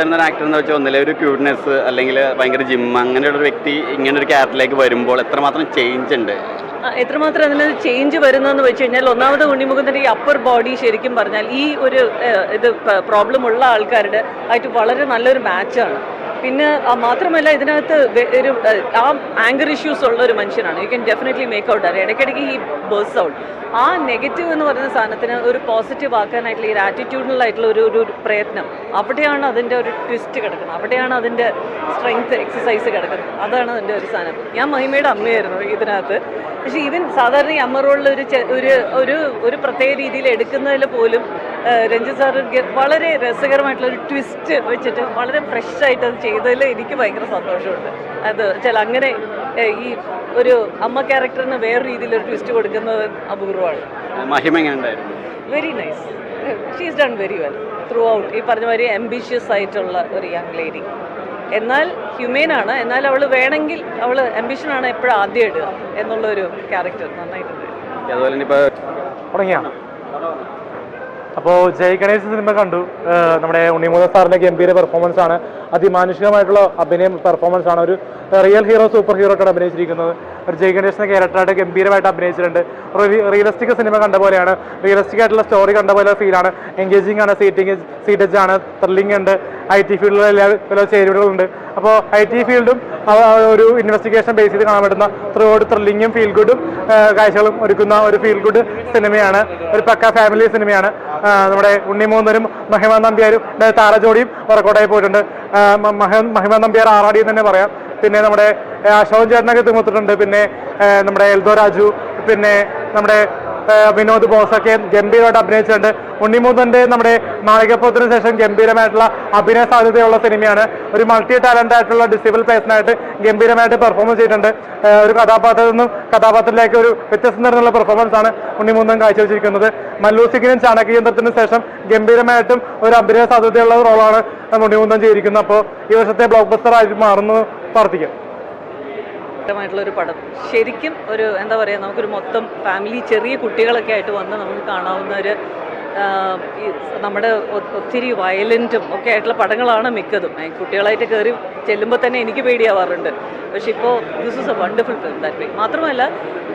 എന്ന ആക്ടർ എന്ന് വെച്ചാൽ ഒന്നിലെ ഒരു ക്യൂട്ട്നെസ് അല്ലെങ്കിൽ ഭയങ്കര ജിം അങ്ങനെയുള്ള ഒരു വ്യക്തി ഇങ്ങനെ ഒരു ക്യാരക്ടറിലേക്ക് വരുമ്പോൾ എത്രമാത്രം ചേഞ്ച് ഉണ്ട്? എത്രമാത്രം അതിന് ചേഞ്ച് വരുന്നതെന്ന് വെച്ച് കഴിഞ്ഞാൽ ഒന്നാമത് ഉണ്ണിമുഖത്തിന്റെ ഈ അപ്പർ ബോഡി ശരിക്കും പറഞ്ഞാൽ ഈ ഒരു ഇത് പ്രോബ്ലം ഉള്ള ആൾക്കാരുടെ ആയിട്ട് വളരെ നല്ലൊരു മാച്ചാണ് പിന്നെ മാത്രമല്ല ഇതിനകത്ത് ഒരു ആ ആങ്കർ ഇഷ്യൂസ് ഉള്ള ഒരു മനുഷ്യനാണ്. You can definitely make out അറിയാം ഇടയ്ക്കിടയ്ക്ക് ഈ ബേഴ്സ് ഔട്ട് ആ നെഗറ്റീവ് എന്ന് പറയുന്ന സാധനത്തിന് ഒരു പോസിറ്റീവ് ആക്കാനായിട്ടുള്ള ഈ ആറ്റിറ്റ്യൂഡിനൽ ആയിട്ടുള്ള ഒരു ഒരു പ്രയത്നം. അവിടെയാണ് അതിന്റെ ഒരു ട്വിസ്റ്റ് കിടക്കുന്നത്. അവിടെയാണ് അതിന്റെ സ്ട്രെങ്ത് എക്സസൈസ് കിടക്കുന്നത്. അതാണ് അതിന്റെ ഒരു സാധനം. ഞാൻ മഹിമയുടെ അമ്മയായിരുന്നു ഇതിനകത്ത്. പക്ഷേ ഈവൻ സാധാരണ ഈ അമ്മ റോളിൽ ഒരു ഒരു ഒരു പ്രത്യേക രീതിയിൽ എടുക്കുന്നതിൽ പോലും ആ, രഞ്ജിത്ത് സാർ വളരെ രസകരമായിട്ടുള്ള ഒരു ട്വിസ്റ്റ് വെച്ചിട്ട് വളരെ ഫ്രഷ് ആയിട്ട് അത് ചെയ്തതിൽ എനിക്ക് ഭയങ്കര സന്തോഷമുണ്ട്. അത് ചില അങ്ങനെ ഈ ഒരു അമ്മ ക്യാരക്ടറിന് വേറെ രീതിയിൽ ഒരു ട്വിസ്റ്റ് കൊടുക്കുന്നത് അപൂർവമാണ്. മഹിമ എങ്ങനെ ഉണ്ടായിരുന്നു very nice she's done very well throughout ഈ പറഞ്ഞ മാതിരി ambitious ആയിട്ടുള്ള ഒരു യങ് ലേഡി എന്നാൽ ഹ്യൂമെയിൻ ആണ്. എന്നാൽ അവൾ വേണമെങ്കിൽ അവൾ ആണ് എപ്പോഴും ആദ്യം ഇടുക എന്നുള്ള ഒരു ക്യാരക്ടർ നന്നായിട്ടുണ്ട്. അതുപോലെ തന്നെ ഇപ്പോൾ തുടങ്ങിയ? അപ്പോൾ ജയ് ഗണേശ് സിനിമ കണ്ടു. നമ്മുടെ ഉണ്ണിമുഖ സാറിന്റെ ഗംഭീര പെർഫോമൻസ് ആണ്. അതിമാനുഷികമായിട്ടുള്ള അഭിനയം പെർഫോമൻസ് ആണ്. ഒരു റിയൽ ഹീറോ സൂപ്പർ ഹീറോ ആയിട്ടാണ് അഭിനയിച്ചിരിക്കുന്നത്. ഒരു ജയ് ഗണേഷിന്റെ ക്യാരക്ടറായിട്ട് ഗംഭീരമായിട്ട് അഭിനയിച്ചിട്ടുണ്ട്. റിയലിസ്റ്റിക് സിനിമ കണ്ട പോലെയാണ്. റിയലിസ്റ്റിക് ആയിട്ടുള്ള സ്റ്റോറി കണ്ട പോലെ ഫീലാണ് എൻഗേജിങ് ആണ് സീറ്റിംഗ് സീറ്റേജ് ആണ് ത്രില്ലിംഗ് ഉണ്ട് ഐ ടി ഫീൽഡിലെ എല്ലാ പല ചേരുവകളുണ്ട് അപ്പോൾ ഐ ടി ഫീൽഡും ഒരു ഇൻവെസ്റ്റിഗേഷൻ ബേസ് ചെയ്ത് കാണാൻ പറ്റുന്ന ത്രൂ ത്രില്ലിങ്ങും ഫീൽ ഗുഡും കാഴ്ചകളും ഒരുക്കുന്ന ഒരു ഫീൽ ഗുഡ് സിനിമയാണ് ഒരു പക്ക ഫാമിലി സിനിമയാണ് നമ്മുടെ ഉണ്ണിമൂന്നരും മഹിമ നമ്പ്യാരും താരജോടിയും വർക്കൗട്ടായി പോയിട്ടുണ്ട്. മഹിമ നമ്പ്യാർ ആറാടി എന്ന് തന്നെ പറയാം. പിന്നെ നമ്മുടെ അശോകൻ ചേട്ടനൊക്കെ തിമുത്തിട്ടുണ്ട് പിന്നെ നമ്മുടെ എൽദോ രാജു പിന്നെ നമ്മുടെ വിനോദ് ബോസൊക്കെ ഗംഭീരമായിട്ട് അഭിനയിച്ചിട്ടുണ്ട്. ഉണ്ണിമൂന്നന്റെ നമ്മുടെ നാളികപ്പുറത്തിന് ശേഷം ഗംഭീരമായിട്ടുള്ള അഭിനയ സാധ്യതയുള്ള സിനിമയാണ്. ഒരു മൾട്ടി ടാലന്റ് ആയിട്ടുള്ള ഡിസേബിൾ പേഴ്സണായിട്ട് ഗംഭീരമായിട്ട് പെർഫോമൻസ് ചെയ്തിട്ടുണ്ട്. ഒരു കഥാപാത്രത്തിൽ നിന്നും കഥാപാത്രത്തിലേക്ക് ഒരു വ്യത്യസ്തം നിറഞ്ഞുള്ള പെർഫോമൻസ് ആണ് ഉണ്ണിമൂന്നൻ കാഴ്ചവെച്ചിരിക്കുന്നത്. മല്ലൂസിക്കിനും ചാണകയന്ത്രത്തിനും ശേഷം ഗംഭീരമായിട്ടും ഒരു അഭിനയ സാധ്യതയുള്ള റോളാണ് ഉണ്ണിമൂന്നൻ ചെയ്തിരിക്കുന്നത്. അപ്പോൾ ഈ വർഷത്തെ ബ്ലോക്ക് ബസ്റ്റർ ആയിട്ട് മാറുന്നു പ്രാർത്ഥിക്കാം. ായിട്ടുള്ള ഒരു പടം. ശരിക്കും ഒരു എന്താ പറയുക നമുക്കൊരു മൊത്തം ഫാമിലി ചെറിയ കുട്ടികളൊക്കെ ആയിട്ട് വന്ന് നമുക്ക് കാണാവുന്ന ഒരു നമ്മുടെ ഒത്തിരി വയലന്റും ഒക്കെ ആയിട്ടുള്ള പടങ്ങളാണ് മിക്കതും. കുട്ടികളായിട്ട് കയറി ചെല്ലുമ്പോൾ തന്നെ എനിക്ക് പേടിയാവാറുണ്ട്. പക്ഷെ ഇപ്പോൾ this is a wonderful film that way മാത്രമല്ല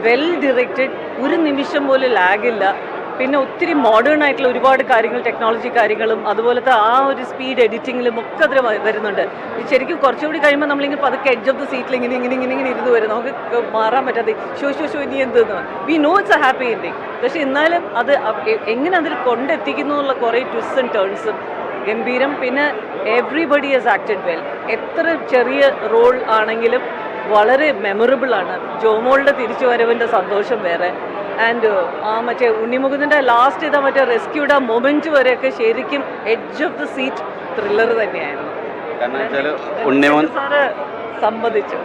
വെൽ ഡിറക്റ്റഡ് ഒരു നിമിഷം പോലും ലാഗില്ല പിന്നെ ഒത്തിരി മോഡേൺ ആയിട്ടുള്ള ഒരുപാട് കാര്യങ്ങൾ ടെക്നോളജി കാര്യങ്ങളും അതുപോലത്തെ ആ ഒരു സ്പീഡ് എഡിറ്റിങ്ങിലും ഒക്കെ അതിൽ വരുന്നുണ്ട്. ശരിക്കും കുറച്ചുകൂടി കഴിയുമ്പോൾ നമ്മളിങ്ങനെ പതുക്കെ എഡ്ജ് ഓഫ് ദ സീറ്റിൽ ഇങ്ങനെ ഇങ്ങനെ ഇങ്ങനെ ഇങ്ങനെ ഇരുന്ന് വരും. നമുക്ക് മാറാൻ പറ്റാതെ ഷോ ഷോ ഷോ ഇനി എന്തെന്ന് we know it's a happy ending പക്ഷേ എന്നാലും അത് എങ്ങനെ അതിൽ കൊണ്ടെത്തിക്കുന്നു എന്നുള്ള കുറേ ആൻഡ് ടേൺസും ഗംഭീരം. പിന്നെ എവ്രിബഡി ഹസ് ആക്റ്റഡ് വെൽ എത്ര ചെറിയ റോൾ ആണെങ്കിലും വളരെ മെമ്മറബിൾ ആണ്. ജോമോളുടെ തിരിച്ചുവരവിന്റെ സന്തോഷം വേറെ. ആൻഡ് ആ മറ്റേ ഉണ്ണിമുഖത്തിന്റെ ലാസ്റ്റ് ഇതാ മറ്റേ റെസ്ക്യൂഡ് ആ മൊമെന്റ് വരെയൊക്കെ ശരിക്കും edge of the seat thriller തന്നെയായിരുന്നു. സാറ് സമ്മതിച്ചു.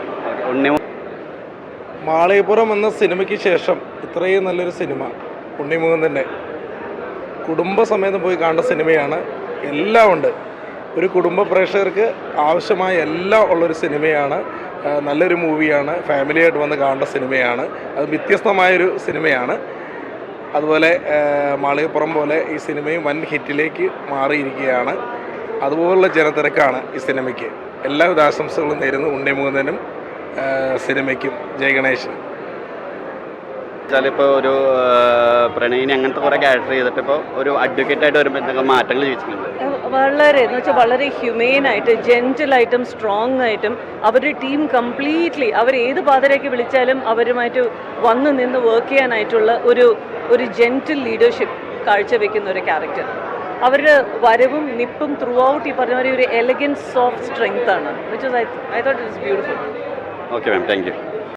എന്ന സിനിമയ്ക്ക് ശേഷം ഇത്രയും നല്ലൊരു സിനിമ ഉണ്ണിമുഖത്തിന്റെ കുടുംബസമേതം പോയി കാണേണ്ട സിനിമയാണ്. എല്ലാം ഉണ്ട്. ഒരു കുടുംബ പ്രേക്ഷകർക്ക് ആവശ്യമായ എല്ലാം ഉള്ളൊരു സിനിമയാണ്. നല്ലൊരു മൂവിയാണ്. ഫാമിലിയായിട്ട് വന്ന് കാണേണ്ട സിനിമയാണ്. അത് വ്യത്യസ്തമായൊരു സിനിമയാണ്. അതുപോലെ മാളികപ്പുറം പോലെ ഈ സിനിമയും വൻ ഹിറ്റിലേക്ക് മാറിയിരിക്കുകയാണ്. അതുപോലുള്ള ജനത്തിരക്കാണ് ഈ സിനിമയ്ക്ക്. എല്ലാവിധ ആശംസകളും നേരുന്നു ഉണ്ണിമൂന്നനും സിനിമയ്ക്കും. ജയഗണേശനും വെച്ചാൽ ഇപ്പോൾ ഒരു പ്രണയിനി അങ്ങനത്തെ കുറേ ക്യാരക്ടർ ചെയ്തിട്ട് ഇപ്പോൾ ഒരു അഡ്വക്കേറ്റ് ആയിട്ട് വരുമ്പോൾ എന്തൊക്കെ മാറ്റങ്ങൾ ചോദിച്ചിട്ടുണ്ട്? വളരെ എന്ന് വെച്ചാൽ വളരെ ഹ്യൂമെയിൻ ആയിട്ട് ജെന്റിലായിട്ടും സ്ട്രോങ് ആയിട്ടും അവരുടെ ടീം കംപ്ലീറ്റ്ലി അവർ ഏത് പാതരേക്ക് വിളിച്ചാലും അവരുമായിട്ട് വന്ന് നിന്ന് വർക്ക് ചെയ്യാനായിട്ടുള്ള ഒരു ഒരു ജെന്റിൽ ലീഡർഷിപ്പ് കാഴ്ചവെക്കുന്ന ഒരു ക്യാരക്ടർ അവരുടെ വരവും നിപ്പും ത്രൂ ഔട്ട് ഈ പറഞ്ഞ ഒരു എലഗൻസ് ഓഫ് സ്ട്രെങ്ത് ആണ് which I I thought it's beautiful okay ma'am thank you